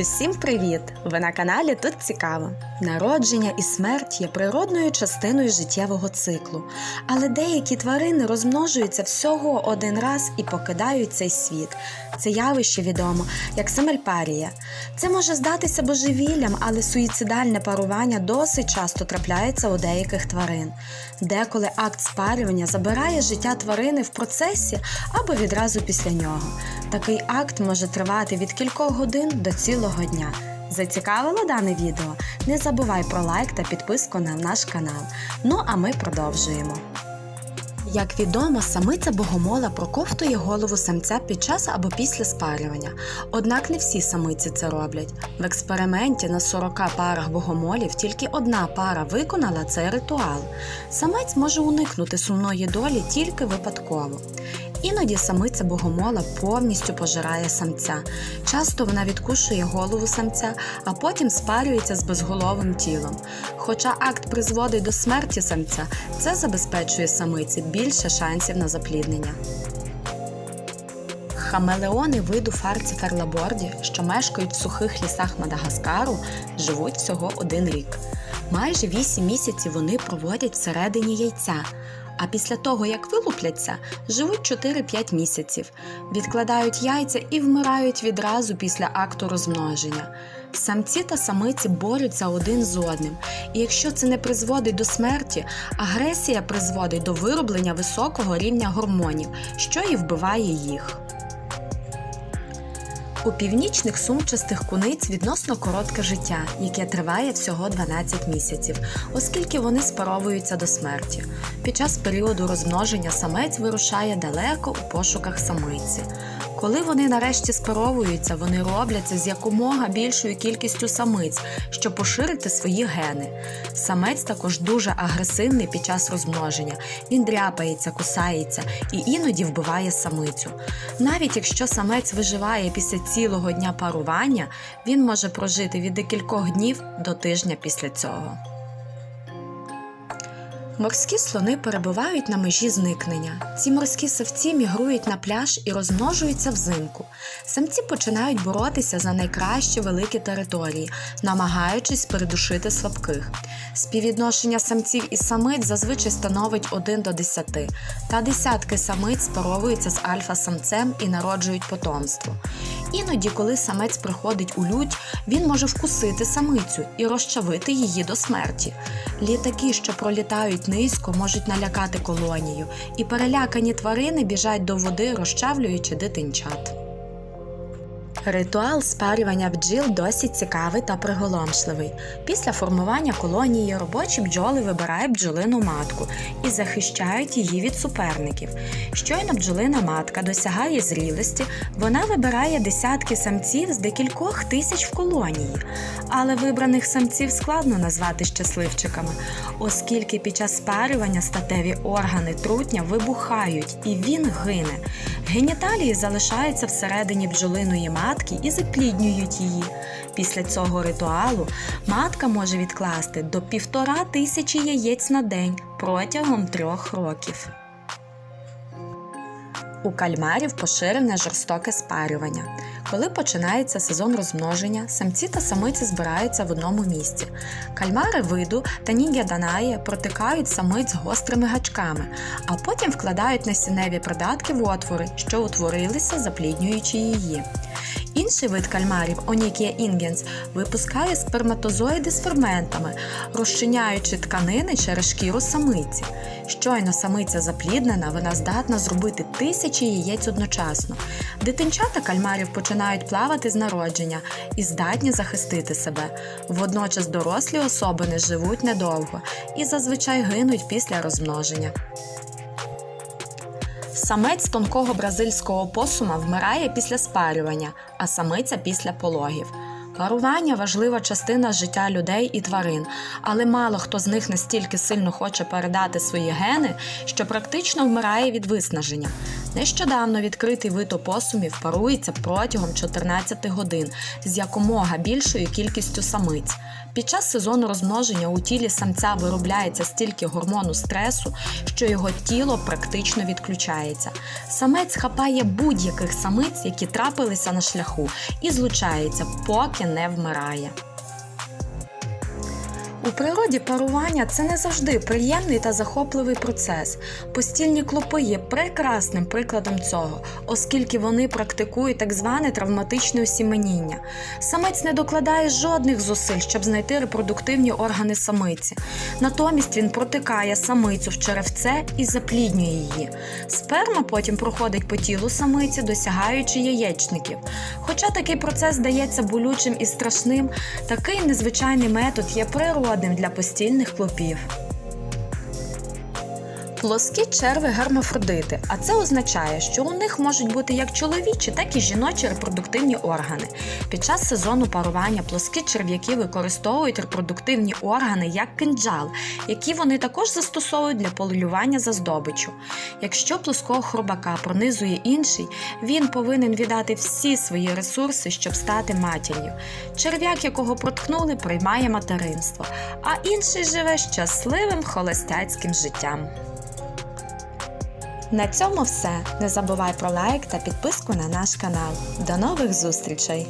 Усім привіт! Ви на каналі Тут Цікаво. Народження і смерть є природною частиною життєвого циклу, але деякі тварини розмножуються всього один раз і покидають цей світ. Це явище відомо як семельпарія. Це може здатися божевіллям, але суїцидальне парування досить часто трапляється у деяких тварин. Деколи акт спарювання забирає життя тварини в процесі або відразу після нього. Такий акт може тривати від кількох годин до цілого дня. Зацікавило дане відео? Не забувай про лайк та підписку на наш канал. Ну а ми продовжуємо. Як відомо, самиця богомола проковтує голову самця під час або після спарювання. Однак не всі самиці це роблять. В експерименті на 40 парах богомолів тільки одна пара виконала цей ритуал. Самець може уникнути сумної долі тільки випадково. Іноді самиця богомола повністю пожирає самця. Часто вона відкушує голову самця, а потім спарюється з безголовим тілом. Хоча акт призводить до смерті самця, це забезпечує самиці більше шансів на запліднення. Хамелеони виду фарциферлаборді, що мешкають в сухих лісах Мадагаскару, живуть всього один рік. Майже 8 місяців вони проводять всередині яйця. А після того, як вилупляться, живуть 4-5 місяців, відкладають яйця і вмирають відразу після акту розмноження. Самці та самиці борються один з одним, і якщо це не призводить до смерті, агресія призводить до вироблення високого рівня гормонів, що і вбиває їх. У північних сумчастих куниць відносно коротке життя, яке триває всього 12 місяців, оскільки вони спаровуються до смерті. Під час періоду розмноження самець вирушає далеко у пошуках самиці. Коли вони нарешті спаровуються, вони роблять це з якомога більшою кількістю самиць, щоб поширити свої гени. Самець також дуже агресивний під час розмноження. Він дряпається, кусається і іноді вбиває самицю. Навіть якщо самець виживає після цілого дня парування, він може прожити від декількох днів до тижня після цього. Морські слони перебувають на межі зникнення. Ці морські савці мігрують на пляж і розмножуються взимку. Самці починають боротися за найкращі великі території, намагаючись придушити слабких. Співвідношення самців і самиць зазвичай становить 1 до 10, та десятки самиць спаровуються з альфа-самцем і народжують потомство. Іноді, коли самець приходить у лють, він може вкусити самицю і розчавити її до смерті. Літаки, що пролітають низько, можуть налякати колонію, і перелякані тварини біжать до води, розчавлюючи дитинчат. Ритуал спарювання бджіл досить цікавий та приголомшливий. Після формування колонії робочі бджоли вибирають бджолину матку і захищають її від суперників. Щойно бджолина матка досягає зрілості, вона вибирає десятки самців з декількох тисяч в колонії. Але вибраних самців складно назвати щасливчиками, оскільки під час спарювання статеві органи трутня вибухають і він гине. Геніталії залишаються всередині бджолиної матки і запліднюють її. Після цього ритуалу матка може відкласти до півтора тисячі яєць на день протягом трьох років. У кальмарів поширене жорстоке спарювання. Коли починається сезон розмноження, самці та самиці збираються в одному місці. Кальмари виду та нігя данає протикають самиць гострими гачками, а потім вкладають насінневі придатки в отвори, що утворилися, запліднюючи її. Інший вид кальмарів Онікія інгенс випускає сперматозоїди з ферментами, розчиняючи тканини через шкіру самиці. Щойно самиця запліднена, вона здатна зробити тисячі яєць одночасно. Дитинчата кальмарів починають плавати з народження і здатні захистити себе. Водночас дорослі особини живуть недовго і зазвичай гинуть після розмноження. Самець тонкого бразильського посума вмирає після спарювання, а самиця після пологів. Парування важлива частина життя людей і тварин, але мало хто з них настільки сильно хоче передати свої гени, що практично вмирає від виснаження. Нещодавно відкритий вид опосумів парується протягом 14 годин з якомога більшою кількістю самиць. Під час сезону розмноження у тілі самця виробляється стільки гормону стресу, що його тіло практично відключається. Самець хапає будь-яких самиць, які трапилися на шляху, і злучається, поки не вмирає. У природі парування це не завжди приємний та захопливий процес. Постільні клопи є прекрасним прикладом цього, оскільки вони практикують так зване травматичне осіменіння. Самець не докладає жодних зусиль, щоб знайти репродуктивні органи самиці. Натомість він протикає самицю в черевце і запліднює її. Сперма потім проходить по тілу самиці, досягаючи яєчників. Хоча такий процес здається болючим і страшним, такий незвичайний метод є природним для постільних клопів. Плоскі черви гермафродити, а це означає, що у них можуть бути як чоловічі, так і жіночі репродуктивні органи. Під час сезону парування плоскі черв'яки використовують репродуктивні органи як кинджал, які вони також застосовують для полювання за здобиччю. Якщо плоского хробака пронизує інший, він повинен віддати всі свої ресурси, щоб стати матір'ю. Черв'як, якого проткнули, приймає материнство, а інший живе щасливим холостяцьким життям. На цьому все. Не забувай про лайк та підписку на наш канал. До нових зустрічей!